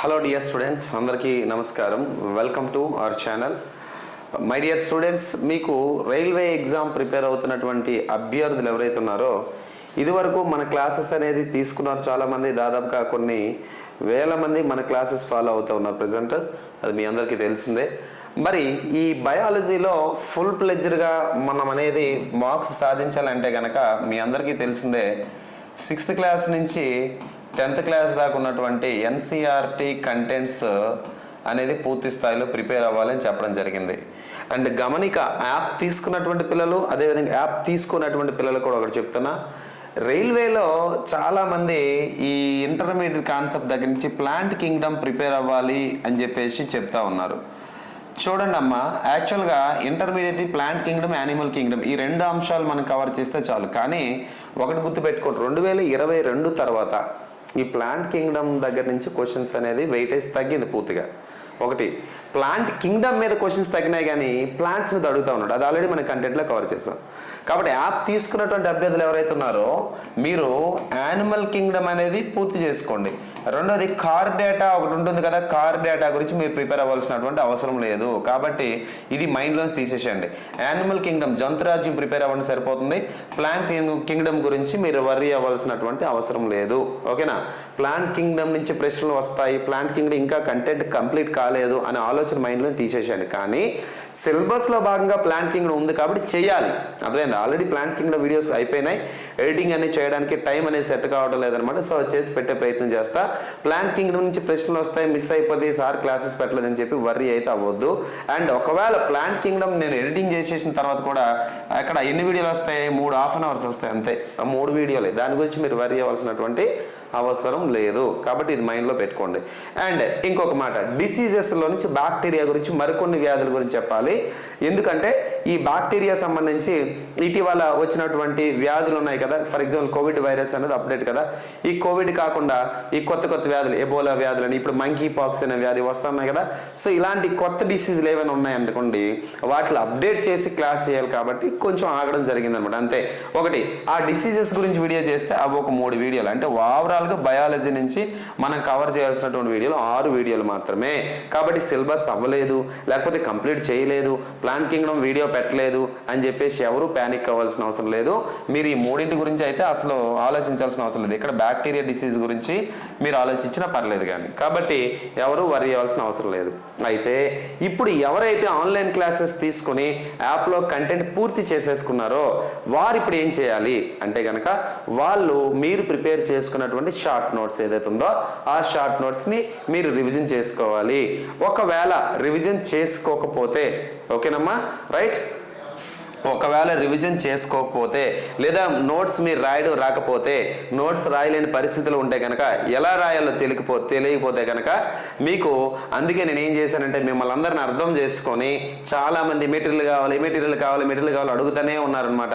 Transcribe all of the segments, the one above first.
Hello dear students అందరికీ నమస్కారం. Welcome to our channel my dear students మీకు railway exam prepare అవుతున్నటువంటి అభ్యర్థులు ఎవరైతే ఉన్నారో ఇదివరకు మన క్లాసెస్ అనేది తీసుకున్నారు చాలామంది. దాదాపుగా కొన్ని వేల మంది మన క్లాసెస్ ఫాలో అవుతూ ఉన్నారు ప్రజెంట్ అది మీ అందరికీ తెలిసిందే. మరి ఈ బయాలజీలో ఫుల్ ప్లెజ్డ్గా మనం అనేది మార్క్స్ సాధించాలంటే కనుక మీ అందరికీ తెలిసిందే సిక్స్త్ క్లాస్ నుంచి టెన్త్ క్లాస్ దాకా ఉన్నటువంటి ఎన్సీఆర్టీ కంటెంట్స్ అనేది పూర్తి స్థాయిలో ప్రిపేర్ అవ్వాలని చెప్పడం జరిగింది. అండ్ గమనిక యాప్ తీసుకున్నటువంటి పిల్లలు అదేవిధంగా యాప్ తీసుకున్నటువంటి పిల్లలు కూడా ఒకటి చెప్తున్నా. రైల్వేలో చాలామంది ఈ ఇంటర్మీడియట్ కాన్సెప్ట్ దగ్గర నుంచి ప్లాంట్ కింగ్డమ్ ప్రిపేర్ అవ్వాలి అని చెప్పేసి చెప్తా ఉన్నారు. చూడండి అమ్మా యాక్చువల్గా intermediate plant kingdom animal kingdom ఈ రెండు అంశాలు మనం కవర్ చేస్తే చాలు. కానీ ఒకటి గుర్తుపెట్టుకోండి రెండు వేల ఇరవై రెండు తర్వాత ఈ ప్లాంట్ కింగ్డమ్ దగ్గర నుంచి క్వశ్చన్స్ అనేది వెయిటేజ్ తగ్గింది పూర్తిగా. ఒకటి ప్లాంట్ కింగ్డమ్ మీద క్వశ్చన్స్ తగ్గినాయి కానీ ప్లాంట్స్ మీద అడుగుతా ఉన్నాడు. అది ఆల్రెడీ మన కంటెంట్లో కవర్ చేసాం. కాబట్టి యాప్ తీసుకున్నటువంటి అభ్యర్థులు ఎవరైతే ఉన్నారో మీరు యానిమల్ కింగ్డమ్ అనేది పూర్తి చేసుకోండి. రెండోది కార్ డేటా ఒకటి ఉంటుంది కదా కార్ డేటా గురించి మీరు ప్రిపేర్ అవ్వాల్సినటువంటి అవసరం లేదు. కాబట్టి ఇది మైండ్లోంచి తీసేసేయండి. యానిమల్ కింగ్డమ్ జంతురాజ్యం ప్రిపేర్ అవ్వండి సరిపోతుంది. ప్లాంట్ కింగ్డమ్ గురించి మీరు వర్రీ అవ్వాల్సినటువంటి అవసరం లేదు. ఓకేనా? ప్లాంట్ కింగ్డమ్ నుంచి ప్రశ్నలు వస్తాయి. ప్లాంట్ కింగ్డమ్ ఇంకా కంటెంట్ కంప్లీట్ కాలేదు అనే ఆలోచన మైండ్లో తీసేసేయండి. కానీ సిలబస్లో భాగంగా ప్లాంట్ కింగ్డమ్ ఉంది కాబట్టి చేయాలి. అర్థమైంది? ఆల్రెడీ ప్లాంట్ కింగ్డమ్ వీడియోస్ అయిపోయినాయి. ఎడిటింగ్ అనేది చేయడానికి టైం అనేది సెట్ కావడం లేదనమాట సో అది చేసి పెట్టే ప్రయత్నం చేస్తా. ప్లాంట్ కింగ్డమ్ నుంచి ప్రశ్నలు వస్తాయి మిస్ అయిపోతే సార్ క్లాసెస్ పెట్టలేదని చెప్పి వర్రీ అయితే అవ్వద్దు. అండ్ ఒకవేళ ప్లాంట్ కింగ్డమ్ నేను ఎడిటింగ్ చేసేసిన తర్వాత కూడా అక్కడ ఎన్ని వీడియోలు వస్తాయి? మూడు హాఫ్ అన్ అవర్స్ వస్తాయి అంతే. ఆ మూడు వీడియోలే. దాని గురించి మీరు వర్రీ అవ్వాల్సినటువంటి అవసరం లేదు. కాబట్టి ఇది మైండ్లో పెట్టుకోండి. అండ్ ఇంకొక మాట. డిసీజెస్లో నుంచి బ్యాక్టీరియా గురించి మరికొన్ని వ్యాధుల గురించి చెప్పాలి. ఎందుకంటే ఈ బ్యాక్టీరియా సంబంధించి ఇటీవల వచ్చినటువంటి వ్యాధులు ఉన్నాయి కదా ఫర్ ఎగ్జాంపుల్ కోవిడ్ వైరస్ అనేది అప్డేట్ కదా? ఈ కోవిడ్ కాకుండా ఈ కొత్త కొత్త వ్యాధులు ఎబోలా వ్యాధులు అని ఇప్పుడు మంకీ పాక్స్ అనే వ్యాధి వస్తున్నాయి కదా? సో ఇలాంటి కొత్త డిసీజులు ఏమైనా ఉన్నాయనుకోండి వాటిని అప్డేట్ చేసి క్లాస్ చేయాలి కాబట్టి కొంచెం ఆగడం జరిగింది అనమాట అంతే. ఒకటి ఆ డిసీజెస్ గురించి వీడియో చేస్తే అవి ఒక మూడు వీడియోలు. అంటే ఓవరాల్గా బయాలజీ నుంచి మనం కవర్ చేయాల్సినటువంటి వీడియోలు ఆరు వీడియోలు మాత్రమే. కాబట్టి సిలబస్ అవ్వలేదు లేకపోతే కంప్లీట్ చేయలేదు ప్లాన్ కింగ్డమ్ వీడియో పెట్టలేదు అని చెప్పేసి ఎవరు ప్యానిక్ అవ్వాల్సిన అవసరం లేదు. మీరు ఈ మూడింటి గురించి అయితే అసలు ఆలోచించాల్సిన అవసరం లేదు. ఇక్కడ బ్యాక్టీరియా డిసీజ్ గురించి మీరు ఆలోచించినా పర్లేదు కానీ. కాబట్టి ఎవరు వరి అవ్వాల్సిన అవసరం లేదు. అయితే ఇప్పుడు ఎవరైతే ఆన్లైన్ క్లాసెస్ తీసుకొని యాప్లో కంటెంట్ పూర్తి చేసేసుకున్నారో వారు ఇప్పుడు ఏం చేయాలి? అంటే కనుక వాళ్ళు మీరు ప్రిపేర్ చేసుకున్నటువంటి షార్ట్ నోట్స్ ఏదైతే ఉందో ఆ షార్ట్ నోట్స్ని మీరు రివిజన్ చేసుకోవాలి. ఒకవేళ రివిజన్ చేసుకోకపోతే ఓకేనమ్మా రైట్ ఒకవేళ రివిజన్ చేసుకోకపోతే లేదా నోట్స్ మీరు రాయడం రాకపోతే నోట్స్ రాయలేని పరిస్థితులు ఉంటే కనుక ఎలా రాయాలో తెలియకపో తెలియకపోతే కనుక మీకు అందుకే నేను ఏం చేశానంటే మిమ్మల్ని అందరిని అర్థం చేసుకొని చాలామంది మెటీరియల్ కావాలి మెటీరియల్ కావాలి మెటీరియల్ కావాలి అడుగుతూనే ఉన్నారనమాట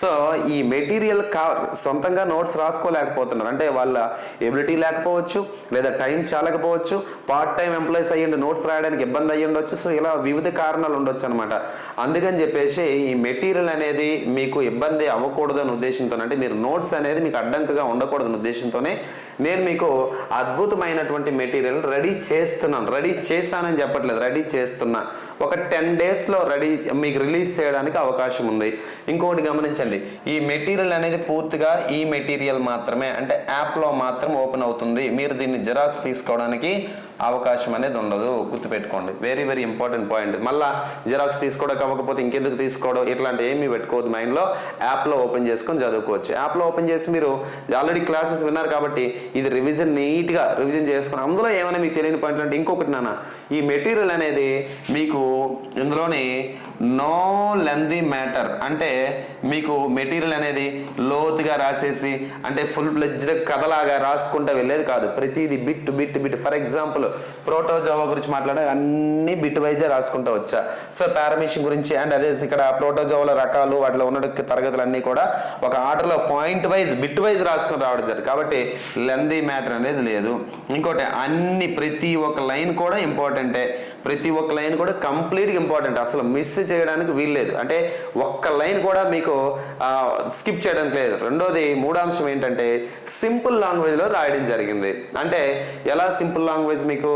సో ఈ మెటీరియల్ కా సొంతంగా నోట్స్ రాసుకోలేకపోతున్నారు. అంటే వాళ్ళ ఎబిలిటీ లేకపోవచ్చు లేదా టైం చాలకపోవచ్చు పార్ట్ టైం ఎంప్లాయీస్ అయ్యండి నోట్స్ రాయడానికి ఇబ్బంది అయ్యి ఉండొచ్చు సో ఇలా వివిధ కారణాలు ఉండొచ్చు అనమాట అందుకని చెప్పేసి ఈ మెటీరియల్ అనేది మీకు ఇబ్బంది అవ్వకూడదని ఉద్దేశంతో అంటే మీరు నోట్స్ అనేది మీకు అడ్డంకుగా ఉండకూడదని ఉద్దేశంతోనే నేను మీకు అద్భుతమైనటువంటి మెటీరియల్ రెడీ చేస్తున్నాను. రెడీ చేశానని చెప్పట్లేదు. రెడీ చేస్తున్నా. ఒక టెన్ డేస్లో రెడీ మీకు రిలీజ్ చేయడానికి అవకాశం ఉంది. ఇంకోటి గమనించండి. ఈ మెటీరియల్ అనేది పూర్తిగా ఈ మెటీరియల్ మాత్రమే అంటే యాప్లో మాత్రం ఓపెన్ అవుతుంది. మీరు దీన్ని జిరాక్స్ తీసుకోవడానికి అవకాశం అనేది ఉండదు. గుర్తుపెట్టుకోండి. వెరీ వెరీ ఇంపార్టెంట్ పాయింట్ మళ్ళా జిరాక్స్ తీసుకోవడానికి అవ్వకపోతే ఇంకెందుకు తీసుకోవడం? ఇట్లాంటి ఏమీ పెట్టుకోవద్దు. మైండ్లో యాప్లో ఓపెన్ చేసుకొని చదువుకోవచ్చు. యాప్లో ఓపెన్ చేసి మీరు ఆల్రెడీ క్లాసెస్ విన్నారు కాబట్టి ఇది రివిజన్ నీట్గా రివిజన్ చేసుకుని అందులో ఏమైనా మీకు తెలియని పాయింట్లు అంటే ఇంకొకటి నాన్న ఈ మెటీరియల్ అనేది మీకు ఇందులోనే నో లెంది మ్యాటర్ అంటే మీకు మెటీరియల్ అనేది లోతుగా రాసేసి అంటే ఫుల్ ప్లెజ్డ్ కథలాగా రాసుకుంటూ వెళ్ళేది కాదు. ప్రతిదీ bit bit bit for example protozoa గురించి మాట్లాడే అన్ని బిట్ వైజే రాసుకుంటూ వచ్చా. సో పారామిషన్ గురించి అండ్ అదే ఇక్కడ ప్రోటోజోవాల రకాలు వాటిలో ఉన్న తరగతులు అన్నీ కూడా ఒక ఆర్డర్లో పాయింట్ వైజ్ బిట్ వైజ్ రాసుకుని రావడం జరిగింది. కాబట్టి లెందీ మ్యాటర్ అనేది లేదు. ఇంకోటి అన్ని ప్రతి ఒక్క లైన్ కూడా ఇంపార్టెంటే ప్రతి ఒక్క లైన్ కూడా కంప్లీట్గా ఇంపార్టెంట్. అసలు మిస్ చేయడానికి వీల్లేదు. అంటే ఒక్క లైన్ కూడా మీకు స్కిప్ చేయడానికి లేదు. రెండోది మూడాంశం ఏంటంటే సింపుల్ లాంగ్వేజ్లో రాయడం జరిగింది. అంటే ఎలా సింపుల్ లాంగ్వేజ్ మీకు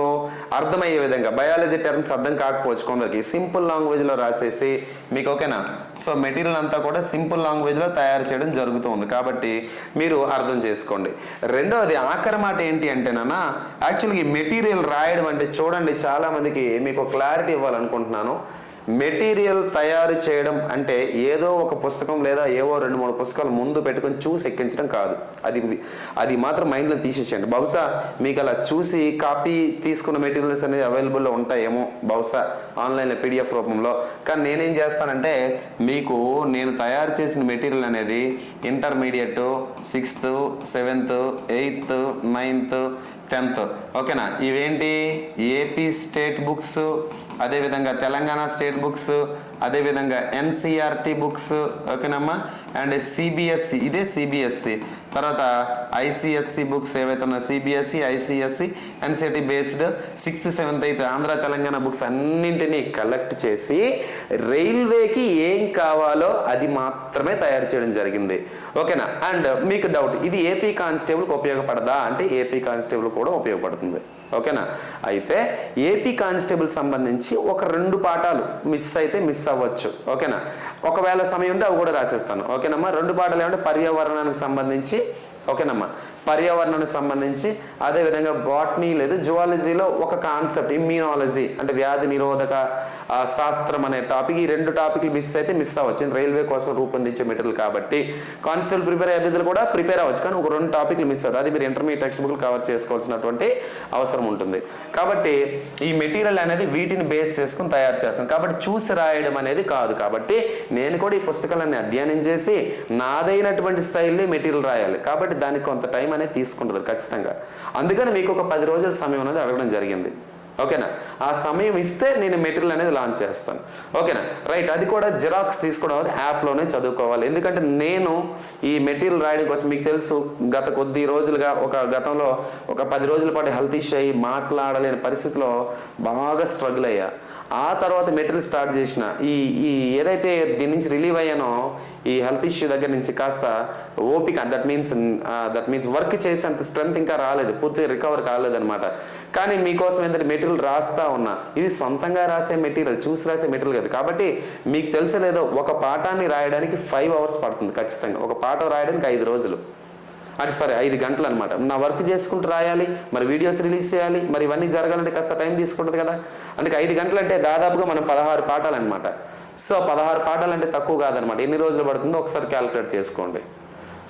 అర్థమయ్యే విధంగా బయాలజీ టర్మ్స్ అర్థం కాకపోవచ్చు కొందరికి. సింపుల్ లాంగ్వేజ్లో రాసేసి మీకు ఓకేనా? సో మెటీరియల్ అంతా కూడా సింపుల్ లాంగ్వేజ్లో తయారు చేయడం జరుగుతుంది. కాబట్టి మీరు అర్థం చేసుకోండి. రెండవది ఆఖరి మాట ఏంటి అంటేనన్నా యాక్చువల్గా ఈ మెటీరియల్ రాయడం అంటే చూడండి చాలామందికి మీకు క్లారిటీ ఇవ్వాలనుకుంటున్నాను. మెటీరియల్ తయారు చేయడం అంటే ఏదో ఒక పుస్తకం లేదా ఏవో రెండు మూడు పుస్తకాలు ముందు పెట్టుకొని చూసి ఎక్కించడం కాదు. అది అది మాత్రం మైండ్లో తీసేసేయండి. బహుశా మీకు అలా చూసి కాపీ తీసుకున్న మెటీరియల్స్ అనేవి అవైలబుల్లో ఉంటాయేమో బహుశా ఆన్లైన్లో పీడిఎఫ్ రూపంలో. కానీ నేనేం చేస్తానంటే మీకు నేను తయారు చేసిన మెటీరియల్ అనేది intermediate sixth seventh eighth ninth tenth ఓకేనా? ఇవేంటి? ఏపీ స్టేట్ బుక్స్ అదేవిధంగా తెలంగాణ స్టేట్ బుక్స్ అదేవిధంగా ఎన్సీఆర్టీ బుక్స్ ఓకేనమ్మా? అండ్ సిబిఎస్సి ఇదే సిబిఎస్సి తర్వాత ఐసిఎస్సి బుక్స్ ఏవైతే ఉన్నాయో CBSE ICSE NCT based sixth seventh eighth Andhra Telangana books అన్నింటినీ కలెక్ట్ చేసి రైల్వేకి ఏం కావాలో అది మాత్రమే తయారు చేయడం జరిగింది. ఓకేనా? అండ్ మీకు డౌట్ ఇది ఏపీ కానిస్టేబుల్కి ఉపయోగపడదా? అంటే ఏపీ కానిస్టేబుల్ కూడా ఉపయోగపడుతుంది. ఓకేనా? అయితే ఏపీ కానిస్టేబుల్ సంబంధించి ఒక రెండు పాఠాలు మిస్ అయితే మిస్ అవ్వచ్చు. ఓకేనా? ఒకవేళ సమయం ఉంటే అవి కూడా రాసేస్తాను. ఓకేనమ్మా? రెండు పాఠాలు ఏమంటే పర్యావరణానికి సంబంధించి ఓకేనమ్మా. పర్యావరణానికి సంబంధించి అదేవిధంగా బాటనీ లేదు జువాలజీలో ఒక కాన్సెప్ట్ ఇమ్యూనాలజీ అంటే వ్యాధి నిరోధక శాస్త్రం అనే టాపిక్. ఈ రెండు టాపిక్లు మిస్ అయితే మిస్ అవ్వచ్చు. రైల్వే కోసం రూపొందించే మెటీరియల్ కాబట్టి కానిస్టేబుల్ ప్రిపేర్ అయ్యే అభ్యర్థులు కూడా ప్రిపేర్ అవ్వచ్చు. కానీ ఒక రెండు టాపిక్లు మిస్ అవుతుంది అది మీరు ఇంటర్మీడియట్ టెక్స్ట్ బుక్లు కవర్ చేసుకోవాల్సినటువంటి అవసరం ఉంటుంది. కాబట్టి ఈ మెటీరియల్ అనేది వీటిని బేస్ చేసుకుని తయారు చేస్తాను కాబట్టి చూసి రాయడం అనేది కాదు. కాబట్టి నేను కూడా ఈ పుస్తకాలన్నీ అధ్యయనం చేసి నాదైనటువంటి స్టైల్లో మెటీరియల్ రాయాలి. కాబట్టి దానికి కొంత టైం అనేది తీసుకుంటుంది ఖచ్చితంగా. అందుకని మీకు ఒక పది రోజుల సమయం అనేది అడగడం జరిగింది. ఓకేనా? ఆ సమయం ఇస్తే నేను మెటీరియల్ అనేది లాంచ్ చేస్తాను. ఓకేనా? రైట్ అది కూడా జిరాక్స్ తీసుకోవడం అనేది యాప్లోనే చదువుకోవాలి. ఎందుకంటే నేను ఈ మెటీరియల్ రాయడం కోసం మీకు తెలుసు గత కొద్ది రోజులుగా ఒక గతంలో ఒక పది రోజుల పాటు హెల్త్ ఇష్యూ అయ్యి మాట్లాడలేని పరిస్థితిలో బాగా స్ట్రగుల్ అయ్యా. ఆ తర్వాత మెటీరియల్ స్టార్ట్ చేసిన ఈ ఈ ఏదైతే దీని నుంచి రిలీవ్ అయ్యానో ఈ హెల్త్ ఇష్యూ దగ్గర నుంచి కాస్త ఓపిక that means that means work చేసేంత స్ట్రెంత్ ఇంకా రాలేదు పూర్తిగా రికవర్ కాలేదనమాట కానీ మీకోసం ఏంటంటే మెటీరియల్ రాస్తా ఉన్నా. ఇది సొంతంగా రాసే మెటీరియల్ చూసి రాసే మెటీరియల్ కాదు. కాబట్టి మీకు తెలుసు లేదో ఒక పాఠాన్ని రాయడానికి ఫైవ్ అవర్స్ పడుతుంది ఖచ్చితంగా. ఒక పాఠం రాయడానికి ఐదు రోజులు. అది సారీ ఐదు గంటలు అనమాట నా వర్క్ చేసుకుంటూ రాయాలి మరి వీడియోస్ రిలీజ్ చేయాలి మరి ఇవన్నీ జరగాలంటే కాస్త టైం తీసుకుంటుంది కదా. అందుకే ఐదు గంటలు అంటే దాదాపుగా మనం పదహారు పాఠాలు అనమాట సో పదహారు పాఠాలు అంటే తక్కువ కాదనమాట ఎన్ని రోజులు పడుతుందో ఒకసారి క్యాలిక్యులేట్ చేసుకోండి.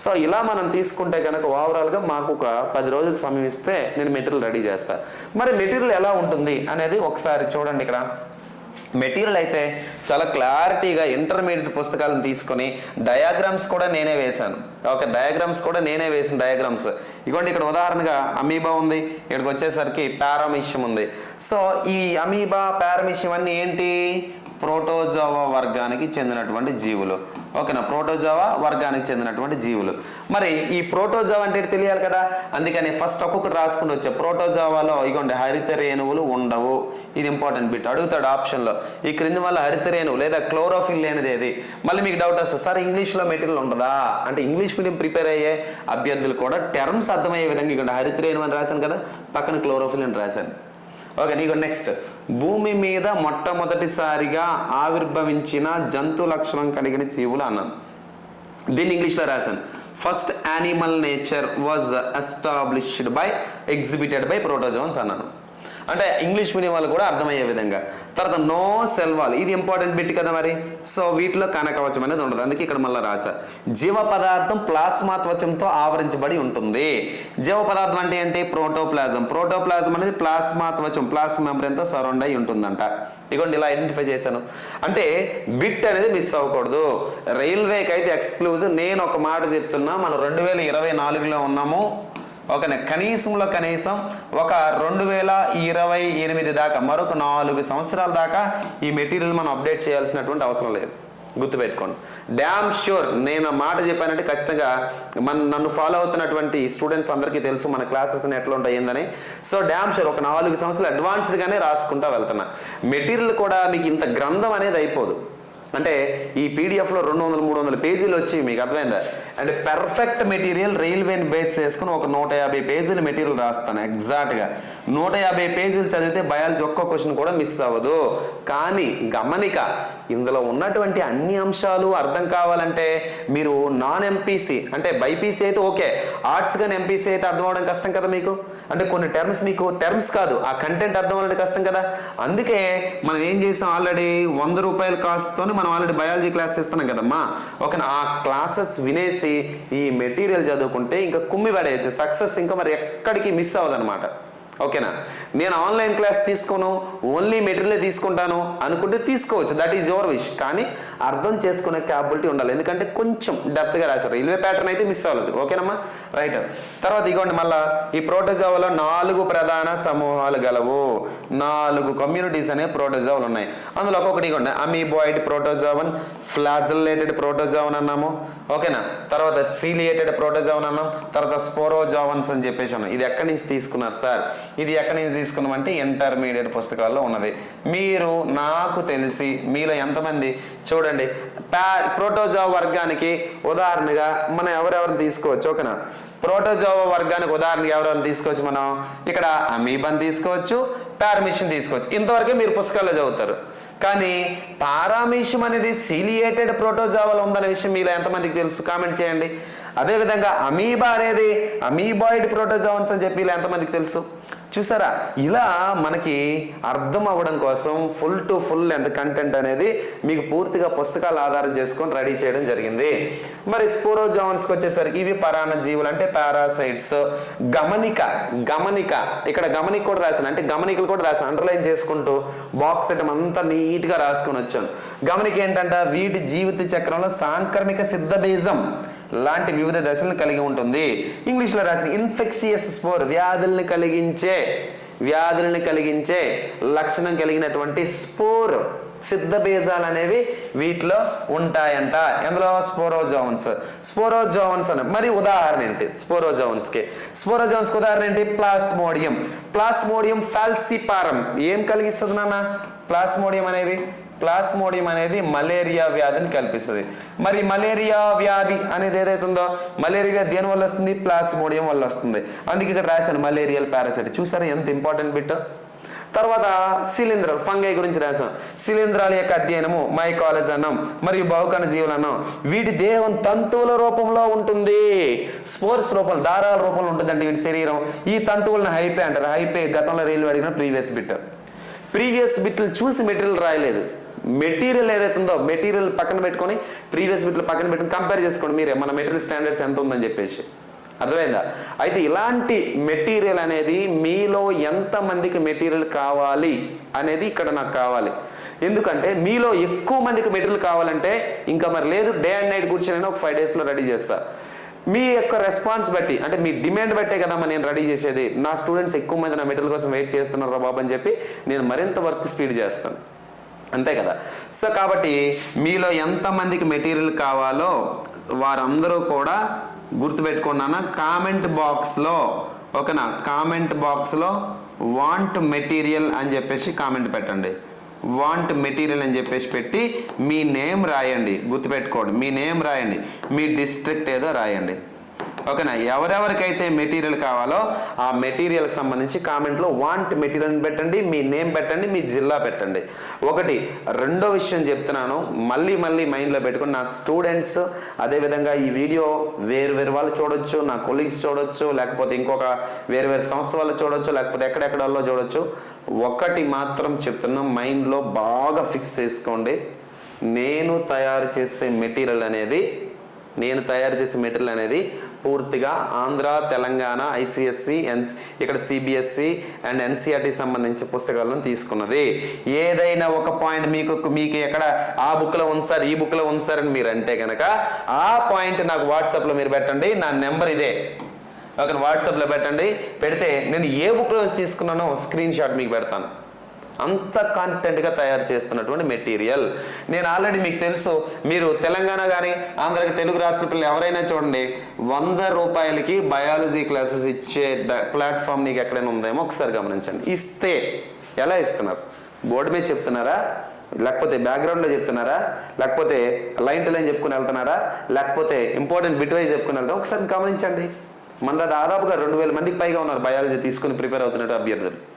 సో ఇలా మనం తీసుకుంటే కనుక ఓవరాల్గా మాకు ఒక పది రోజులు సమయం ఇస్తే నేను మెటీరియల్ రెడీ చేస్తాను మరి మెటీరియల్ ఎలా ఉంటుంది అనేది ఒకసారి చూడండి ఇక్కడ. మెటీరియల్ అయితే చాలా క్లారిటీగా ఇంటర్మీడియట్ పుస్తకాలను తీసుకొని డయాగ్రామ్స్ కూడా నేనే వేశాను. ఓకే డయాగ్రామ్స్ కూడా నేనే వేసిన డయాగ్రామ్స్. ఇదిగోండి ఇక్కడ ఉదాహరణగా అమీబా ఉంది. ఇక్కడికి వచ్చేసరికి పారామిష్యం ఉంది. సో ఈ అమీబా పారామిష్యం అన్నీ ఏంటి? ప్రోటోజోవా వర్గానికి చెందినటువంటి జీవులు. ఓకేనా? ప్రోటోజోవా వర్గానికి చెందినటువంటి జీవులు. మరి ఈ ప్రోటోజోవా అంటే తెలియాలి కదా? అందుకని ఫస్ట్ ఒక్కొక్కటి రాసుకుని వచ్చే. ప్రోటోజోవాలో ఇగోండి హరిత రేణువులు ఉండవు. ఇది ఇంపార్టెంట్ బిట్ అడుగుతాడు ఆప్షన్లో. ఈ క్రింది వల్ల హరిత రేణువు లేదా క్లోరోఫిల్ లేనిది ఏది? మళ్ళీ మీకు డౌట్ వస్తుంది. సార్ ఇంగ్లీష్లో మెటీరియల్ ఉండదా? అంటే ఇంగ్లీష్ మీడియం ప్రిపేర్ అయ్యే అభ్యర్థులు కూడా టర్మ్స్ అర్థమయ్యే విధంగా ఇక్కడ హరిత రేణువు అని రాశాను కదా. పక్కన క్లోరోఫిల్ అని రాశాను. ఓకే నీకు నెక్స్ట్ భూమి మీద మొట్టమొదటిసారిగా ఆవిర్భవించిన జంతు లక్షణం కలిగిన జీవులు అన్నాను. దీన్ని ఇంగ్లీష్లో రాశాను. First animal nature was established by exhibited by protozoans అన్నాను. అంటే ఇంగ్లీష్ మీడియం వాళ్ళు కూడా అర్థమయ్యే విధంగా. తర్వాత నో సెల్వాల్. ఇది ఇంపార్టెంట్ బిట్ కదా మరి. సో వీటిలో కనకవచం అనేది ఉండదు. అందుకే ఇక్కడ మళ్ళీ రాశా. జీవ పదార్థం ప్లాస్మా త్వచంతో ఆవరించబడి ఉంటుంది. జీవ పదార్థం అంటే ఏంటి? ప్రోటోప్లాజం. ప్రోటోప్లాజం అనేది ప్లాస్మా త్వచం ప్లాస్మా మెంబ్రెన్తో సరౌండ్ అయి ఉంటుందంట. ఇదిగోండి ఇలా ఐడెంటిఫై చేశాను. అంటే బిట్ అనేది మిస్ అవ్వకూడదు. రైల్వేకి అయితే ఎక్స్క్లూజివ్ నేను ఒక మాట చెప్తున్నా. మనం రెండు వేల ఇరవై నాలుగులో ఉన్నాము. ఓకేనా? కనీసంలో కనీసం ఒక రెండు వేల ఇరవై ఎనిమిది దాకా మరొక నాలుగు సంవత్సరాల దాకా ఈ మెటీరియల్ మనం అప్డేట్ చేయాల్సినటువంటి అవసరం లేదు. గుర్తుపెట్టుకోండి. డ్యామ్ షూర్ నేను మాట చెప్పానంటే ఖచ్చితంగా మన నన్ను ఫాలో అవుతున్నటువంటి స్టూడెంట్స్ అందరికీ తెలుసు మన క్లాసెస్ ఎట్లా ఉంటాయిందని సో డ్యామ్ షూర్ ఒక నాలుగు సంవత్సరాలు అడ్వాన్స్డ్గానే రాసుకుంటా వెళ్తున్నా. మెటీరియల్ కూడా మీకు ఇంత గ్రంథం అనేది అయిపోదు. అంటే ఈ పీడిఎఫ్లో రెండు వందల మూడు వందల పేజీలు వచ్చి మీకు అర్థమైందా? అండ్ పెర్ఫెక్ట్ మెటీరియల్ రైల్వేని బేస్ చేసుకుని ఒక నూట యాభై పేజీల మెటీరియల్ రాస్తాను ఎగ్జాక్ట్గా నూట యాభై పేజీలు చదివితే బయాలజీ ఒక్క క్వశ్చన్ కూడా మిస్ అవ్వదు. కానీ గమనిక ఇందులో ఉన్నటువంటి అన్ని అంశాలు అర్థం కావాలంటే మీరు నాన్ ఎంపీసీ అంటే బైపీసీ అయితే ఓకే ఆర్ట్స్ కానీ ఎంపీసీ అయితే అర్థం అవడం కష్టం కదా మీకు? అంటే కొన్ని టర్మ్స్ మీకు టర్మ్స్ కాదు ఆ కంటెంట్ అర్థం అవ్వడం కష్టం కదా? అందుకే మనం ఏం చేసాం ఆల్రెడీ వంద రూపాయల కాస్ట్తో మనం ఆల్రెడీ బయాలజీ క్లాస్ ఇస్తున్నాం కదమ్మా. ఓకే ఆ క్లాసెస్ వినేసి ఈ మెటీరియల్ చదువుకుంటే ఇంకా కుమ్మి పడేయచ్చు. సక్సెస్ ఇంకా మరి ఎక్కడికి మిస్ అవ్వదన్నమాట. ఓకేనా? నేను ఆన్లైన్ క్లాస్ తీసుకోను ఓన్లీ మెటీరియల్ తీసుకుంటాను అనుకుంటే తీసుకోవచ్చు. దట్ ఈజ్ యువర్ విష్ కానీ అర్థం చేసుకునే క్యాపబిలిటీ ఉండాలి. ఎందుకంటే కొంచెం డెప్త్గా రాశారు. రైల్వే ప్యాటర్న్ అయితే మిస్ అవ్వలేదు. ఓకేనమ్మా? రైట్ తర్వాత ఇగోండి మళ్ళా. ఈ ప్రోటోజోవాలో నాలుగు ప్రధాన సమూహాలు గలవు. నాలుగు కమ్యూనిటీస్ అనే ప్రోటోజోవాలు ఉన్నాయి. అందులో ఒక్కొక్కటి ఇగోండి. అమీబాయిడ్ ప్రోటోజోవన్ ఫ్లాజిలేటెడ్ ప్రోటోజోవన్ అన్నాము. ఓకేనా? తర్వాత సీలియేటెడ్ ప్రోటోజోవన్ అన్నాం. తర్వాత స్పోరోజోవన్స్ అని చెప్పేసి అన్నాం. ఇది ఎక్కడి నుంచి తీసుకున్నారు సార్ ఇది ఎక్కడి నుంచి తీసుకున్నామంటే ఇంటర్మీడియట్ పుస్తకాల్లో ఉన్నది. మీరు నాకు తెలిసి మీలో ఎంతమంది? చూడండి ప్యా ప్రోటోజోవా వర్గానికి ఉదాహరణగా మనం ఎవరెవరిని తీసుకోవచ్చు? ఓకేనా? ప్రోటోజోవా వర్గానికి ఉదాహరణకి ఎవరెవరిని తీసుకోవచ్చు మనం? ఇక్కడ అమీబన్ తీసుకోవచ్చు పారమిషన్ తీసుకోవచ్చు. ఇంతవరకే మీరు పుస్తకాల్లో చదువుతారు. కానీ పారామిషం అనేది సీలియేటెడ్ ప్రోటోజోవాలో ఉందనే విషయం మీరు ఎంతమందికి తెలుసు? కామెంట్ చేయండి. అదేవిధంగా అమీబా అనేది అమీబాయిడ్ ప్రోటోజోవన్స్ అని చెప్పి ఎంతమందికి తెలుసు? చూసారా? ఇలా మనకి అర్థం అవ్వడం కోసం ఫుల్ టు ఫుల్ ఎంత కంటెంట్ అనేది మీకు పూర్తిగా పుస్తకాలు ఆధారం చేసుకొని రెడీ చేయడం జరిగింది. మరి స్పోరోజావన్స్కి వచ్చేసరికి ఇవి పరాణ జీవులు అంటే పారాసైట్స్. గమనిక గమనిక. ఇక్కడ గమనిక కూడా రాశాను. అంటే గమనికలు కూడా రాశాను. అండర్లైన్ చేసుకుంటూ బాక్స్ ఐటమ్ అంతా నీట్గా రాసుకొని వచ్చాను. గమనిక ఏంటంట వీటి జీవిత చక్రంలో సాంక్రమిక సిద్ధ బీజం. లాంటి వివిధ దశలను కలిగి ఉంటుంది. ఇంగ్లీష్లో రాసిన ఇన్ఫెక్సియస్ స్పోర్ వ్యాధుల్ని కలిగించే వ్యాధుల్ని కలిగించే లక్షణం కలిగినటువంటి స్పోర్ సిద్ధ బీజాలు అనేవి వీటిలో ఉంటాయంట. ఎందులో? స్పోరోజోన్స్. స్పోరోజోన్స్ అని. మరి ఉదాహరణ ఏంటి? స్పోరోజోన్స్కి. స్పోరోజోన్స్కి ఉదాహరణ ఏంటి? ప్లాస్మోడియం. Plasmodium falciparum. ఏం కలిగిస్తుంది నాన్న? ప్లాస్మోడియం అనేది ప్లాస్మోడియం అనేది మలేరియా వ్యాధిని కల్పిస్తుంది. మరి మలేరియా వ్యాధి అనేది ఏదైతే ఉందో మలేరియా దేని వల్ల వస్తుంది? ప్లాస్మోడియం వల్ల వస్తుంది. అందుకే ఇక్కడ రాశాను మలేరియల్ పారాసైట్. చూసారా ఎంత ఇంపార్టెంట్ బిట్? తర్వాత శిలీంధ్రాలు ఫంగై గురించి రాసాం శిలీంధ్రాల యొక్క అధ్యయనము మైకాలజీ అన్నాం మరియు బహుకణ జీవులు అన్నాం. వీటి దేహం తంతువుల రూపంలో ఉంటుంది. స్పోర్ట్స్ రూపంలో దారాల రూపంలో ఉంటుందండి వీటి శరీరం. ఈ తంతువులను హైపే అంటారు. హైపే గతంలో రైలు అడిగిన ప్రీవియస్ బిట్. ప్రీవియస్ బిట్లు చూసి మెటీరియల్ రాయలేదు. మెటీరియల్ ఏదైతే ఉందో మెటీరియల్ పక్కన పెట్టుకొని ప్రీవియస్ బిట్లు పక్కన పెట్టుకొని కంపేర్ చేసుకోండి మీరే. మన మెటీరియల్ స్టాండర్డ్స్ ఎంత ఉందని చెప్పేసి. అర్థమైందా? అయితే ఇలాంటి మెటీరియల్ అనేది మీలో ఎంతమందికి మెటీరియల్ కావాలి అనేది ఇక్కడ నాకు కావాలి. ఎందుకంటే మీలో ఎక్కువ మందికి మెటీరియల్ కావాలంటే ఇంకా మరి లేదు డే అండ్ నైట్ కూర్చొని ఒక ఫైవ్ డేస్లో రెడీ చేస్తా. మీ యొక్క రెస్పాన్స్ బట్టి అంటే మీ డిమాండ్ బట్టే కదమ్మా నేను రెడీ చేసేది. నా స్టూడెంట్స్ ఎక్కువ మంది నా మెటీరియల్ కోసం వెయిట్ చేస్తున్నారు బాబు అని చెప్పి నేను మరింత వర్క్ స్పీడ్ చేస్తాను. అంతే కదా? సో కాబట్టి మీలో ఎంతమందికి మెటీరియల్ కావాలో వారందరూ కూడా గుర్తుపెట్టుకున్నాను కామెంట్ బాక్స్లో ఓకేనా? కామెంట్ బాక్స్లో వాంట్ మెటీరియల్ అని చెప్పేసి కామెంట్ పెట్టండి. వాంట్ మెటీరియల్ అని చెప్పేసి పెట్టి మీ నేమ్ రాయండి. గుర్తుపెట్టుకోండి. మీ నేమ్ రాయండి. మీ డిస్ట్రిక్ట్ ఏదో రాయండి. ఓకేనా? ఎవరెవరికైతే మెటీరియల్ కావాలో ఆ మెటీరియల్కి సంబంధించి కామెంట్లో వాంట్ మెటీరియల్ పెట్టండి మీ నేమ్ పెట్టండి మీ జిల్లా పెట్టండి. ఒకటి రెండో విషయం చెప్తున్నాను. మళ్ళీ మళ్ళీ మైండ్లో పెట్టుకుని నా స్టూడెంట్స్ అదేవిధంగా ఈ వీడియో వేరు వేరు వాళ్ళు చూడొచ్చు నా కొలీగ్స్ చూడొచ్చు లేకపోతే ఇంకొక వేరు వేరు సంస్థ వాళ్ళు చూడొచ్చు లేకపోతే ఎక్కడెక్కడల్లో చూడొచ్చు. ఒకటి మాత్రం చెప్తున్నాం మైండ్లో బాగా ఫిక్స్ చేసుకోండి. నేను తయారు చేసే మెటీరియల్ అనేది నేను తయారు చేసే మెటీరియల్ అనేది పూర్తిగా ఆంధ్ర తెలంగాణ ఐసిఎస్సి ఎన్ ఇక్కడ సిబిఎస్సి అండ్ ఎన్సిఆర్టీ సంబంధించి పుస్తకాలను తీసుకున్నది. ఏదైనా ఒక పాయింట్ మీకు మీకు ఎక్కడ ఆ బుక్లో ఉంది సార్ ఈ బుక్లో ఉంది సార్ అని మీరు అంటే కనుక ఆ పాయింట్ నాకు వాట్సాప్లో మీరు పెట్టండి నా నెంబర్ ఇదే. ఓకే వాట్సాప్లో పెట్టండి పెడితే నేను ఏ బుక్లో తీసుకున్నానో స్క్రీన్ షాట్ మీకు పెడతాను. అంత కాన్ఫిడెంట్గా తయారు చేస్తున్నటువంటి మెటీరియల్ నేను ఆల్రెడీ మీకు తెలుసు మీరు తెలంగాణ కానీ ఆంధ్రకి తెలుగు రాష్ట్ర పిల్లలు ఎవరైనా చూడండి వంద రూపాయలకి బయాలజీ క్లాసెస్ ఇచ్చే ప్లాట్ఫామ్ నీకు ఎక్కడైనా ఉందేమో ఒకసారి గమనించండి. ఇస్తే ఎలా ఇస్తున్నారు? బోర్డు మీద చెప్తున్నారా? లేకపోతే బ్యాక్గ్రౌండ్లో చెప్తున్నారా? లేకపోతే లైన్ టు లైన్ చెప్పుకుని వెళ్తున్నారా? లేకపోతే ఇంపార్టెంట్ బిట్ వైజ్ చెప్పుకుని వెళ్తాం ఒకసారి గమనించండి. మన దాదాపుగా రెండు వేల మందికి పైగా ఉన్నారు బయాలజీ తీసుకుని ప్రిపేర్ అవుతున్నట్టు అభ్యర్థులు.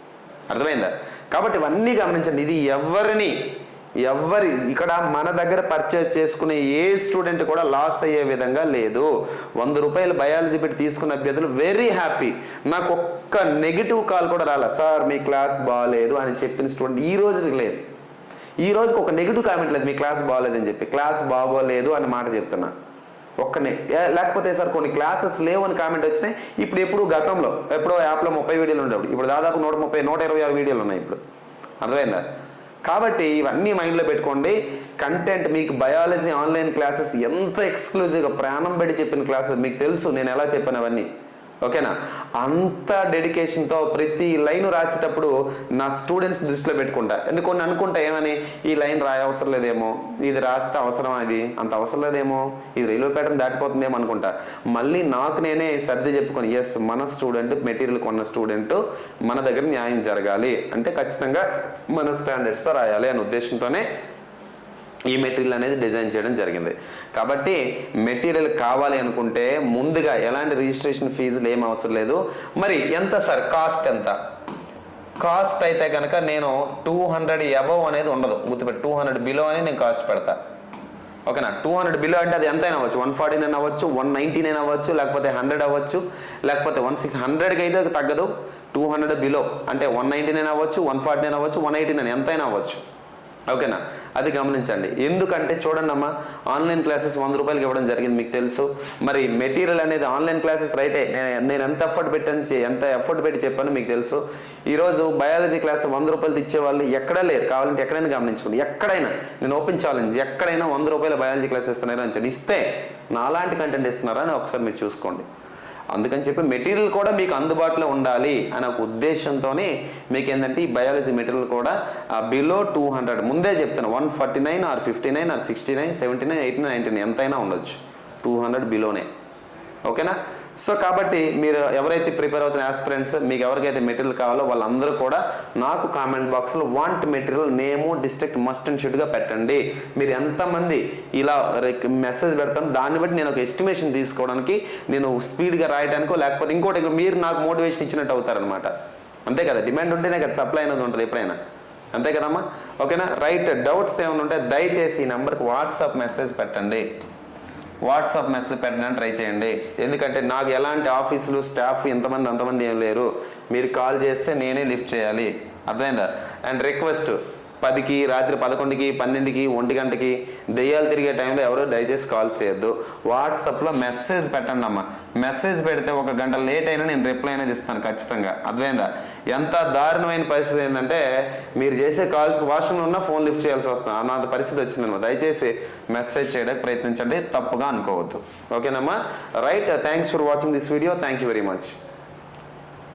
అర్థమైందా? కాబట్టి ఇవన్నీ గమనించండి. ఇది ఎవరిని ఎవరి ఇక్కడ మన దగ్గర పర్చేజ్ చేసుకునే ఏ స్టూడెంట్ కూడా లాస్ అయ్యే విధంగా లేదు. వంద రూపాయలు బయాలజీ పెట్టి తీసుకున్న అభ్యర్థులు వెరీ హ్యాపీ నాకు ఒక్క నెగిటివ్ కాల్ కూడా రాలే. సార్ మీ క్లాస్ బాగాలేదు అని చెప్పిన స్టూడెంట్ ఈ రోజుకి లేదు. ఈ రోజుకి ఒక నెగిటివ్ కామెంట్ లేదు. మీ క్లాస్ బాగోలేదని చెప్పి. క్లాస్ బాగోలేదు అని మాట చెప్తున్నా. ఒక్కనే. లేకపోతే సార్ కొన్ని క్లాసెస్ లేవు అని కామెంట్ వచ్చినాయి. ఇప్పుడు ఎప్పుడు గతంలో ఎప్పుడో యాప్లో ముప్పై వీడియోలు ఉండేప్పుడు ఇప్పుడు దాదాపు నూట ముప్పై నూట ఇరవై ఆరు వీడియోలు ఉన్నాయి ఇప్పుడు. అర్థమైందా? కాబట్టి ఇవన్నీ మైండ్లో పెట్టుకోండి. కంటెంట్ మీకు బయాలజీ ఆన్లైన్ క్లాసెస్ ఎంత ఎక్స్క్లూజివ్గా ప్రాణం పెట్టి చెప్పిన క్లాసెస్ మీకు తెలుసు. నేను ఎలా చెప్పాను అవన్నీ. ఓకేనా? అంత డెడికేషన్తో ప్రతి లైన్ రాసేటప్పుడు నా స్టూడెంట్స్ దృష్టిలో పెట్టుకుంటా. ఎందుకు కొన్ని అనుకుంటా ఏమని? ఈ లైన్ రాయ అవసరం లేదేమో ఇది రాస్తే అవసరం అది అంత అవసరం లేదేమో ఇది రైల్వే ప్యాటర్న్ దాటిపోతుందేమో అనుకుంటా. మళ్ళీ నాకు నేనే సర్ది చెప్పుకొని ఎస్ మన స్టూడెంట్ మెటీరియల్ కొన్న స్టూడెంట్ మన దగ్గర న్యాయం జరగాలి. అంటే ఖచ్చితంగా మన స్టాండర్డ్స్తో రాయాలి అనే ఉద్దేశంతోనే ఈ మెటీరియల్ అనేది డిజైన్ చేయడం జరిగింది. కాబట్టి మెటీరియల్ కావాలి అనుకుంటే ముందుగా ఎలాంటి రిజిస్ట్రేషన్ ఫీజులు ఏం అవసరం లేదు. మరి ఎంత సార్? కాస్ట్ ఎంత? కాస్ట్ అయితే కనుక నేను టూ హండ్రెడ్ అబవ్ అనేది ఉండదు. గుర్తుపెట్టి టూ హండ్రెడ్ బిలో అని నేను కాస్ట్ పెడతా. ఓకేనా? టూ హండ్రెడ్ బిలో అంటే అది ఎంతైనా అవ్వచ్చు. వన్ ఫార్టీ నైన్ అవ్వచ్చు వన్ నైంటీ నైన్ అవ్వచ్చు లేకపోతే హండ్రెడ్ అవ్వచ్చు లేకపోతే వన్ సిక్స్ హండ్రెడ్కి అయితే తగ్గదు. టూ హండ్రెడ్ బిలో అంటే వన్ నైంటీ నైన్ అవ్వచ్చు వన్ ఫార్టీ నైన్ అవ్వచ్చు వన్ ఎయిటీ నైన్ ఎంతైనా అవ్వచ్చు. ఓకేనా? అది గమనించండి. ఎందుకంటే చూడండి అమ్మా ఆన్లైన్ క్లాసెస్ వంద రూపాయలకి ఇవ్వడం జరిగింది మీకు తెలుసు. మరి మెటీరియల్ అనేది ఆన్లైన్ క్లాసెస్ రైటే. నేను నేను ఎంత ఎఫర్ట్ పెట్టాను ఎంత ఎఫర్ట్ పెట్టి చెప్పాను మీకు తెలుసు. ఈరోజు బయాలజీ క్లాస్ వంద రూపాయలు ఇచ్చే వాళ్ళు ఎక్కడా లేరు. కావాలంటే ఎక్కడైనా గమనించుకోండి. ఎక్కడైనా నేను ఓపెన్ ఛాలెంజ్ ఎక్కడైనా వంద రూపాయల బయాలజీ క్లాస్ ఇస్తున్నారు అని చెప్పి ఇస్తే నాలాంటి కంటెంట్ ఇస్తున్నారా అని ఒకసారి మీరు చూసుకోండి. అందుకని చెప్పి మెటీరియల్ కూడా మీకు అందుబాటులో ఉండాలి అనే ఒక ఉద్దేశంతోనే మీకు ఏంటంటే ఈ బయాలజీ మెటీరియల్ కూడా బిలో టూ హండ్రెడ్ ముందే చెప్తాను one forty nine or fifty nine or sixty nine seventy nine eighty nine ninety nine ఎంతైనా ఉండొచ్చు. టూ హండ్రెడ్ బిలోనే ఓకేనా? సో కాబట్టి మీరు ఎవరైతే ప్రిపేర్ అవుతున్న ఆస్పిరెంట్స్ మీకు ఎవరికైతే మెటీరియల్ కావాలో వాళ్ళందరూ కూడా నాకు కామెంట్ బాక్స్లో want material name district must and షుడ్గా పెట్టండి. మీరు ఎంతమంది ఇలా మెసేజ్ పెడతాను దాన్ని బట్టి నేను ఒక ఎస్టిమేషన్ తీసుకోవడానికి నేను స్పీడ్గా రాయడానికో లేకపోతే ఇంకోటి మీరు నాకు మోటివేషన్ ఇచ్చినట్టు అవుతారనమాట అంతే కదా? డిమాండ్ ఉంటేనే కదా సప్లై అనేది ఉంటుంది ఎప్పుడైనా. అంతే కదమ్మా? ఓకేనా? రైట్ డౌట్స్ ఏమైనా ఉంటే దయచేసి ఈ నెంబర్కి వాట్సాప్ మెసేజ్ పెట్టండి. వాట్సాప్ మెసేజ్ పెట్టడానికి ట్రై చేయండి. ఎందుకంటే నాకు ఎలాంటి ఆఫీసులు స్టాఫ్ ఎంతమంది అంతమంది ఏం లేరు. మీరు కాల్ చేస్తే నేనే లిఫ్ట్ చేయాలి. అర్థమైందా? అండ్ రిక్వెస్ట్ పదికి రాత్రి పదకొండుకి పన్నెండుకి ఒంటి గంటకి దెయ్యాలు తిరిగే టైంలో ఎవరు దయచేసి కాల్ చేయొద్దు. వాట్సాప్లో మెసేజ్ పెట్టండి అమ్మా. మెసేజ్ పెడితే ఒక గంట లేట్ అయినా నేను రిప్లై అనేది ఇస్తాను ఖచ్చితంగా. అర్థమైందా? ఎంత దారుణమైన పరిస్థితి ఏంటంటే మీరు చేసే కాల్స్ వాష్రూమ్లో ఉన్న ఫోన్ లిఫ్ట్ చేయాల్సి వస్తుంది. అన్నంత పరిస్థితి వచ్చిందన్నమాట దయచేసి మెసేజ్ చేయడానికి ప్రయత్నించండి. తప్పుగా అనుకోవద్దు. ఓకేనమ్మా? Right. Thanks for watching this video. Thank you very much.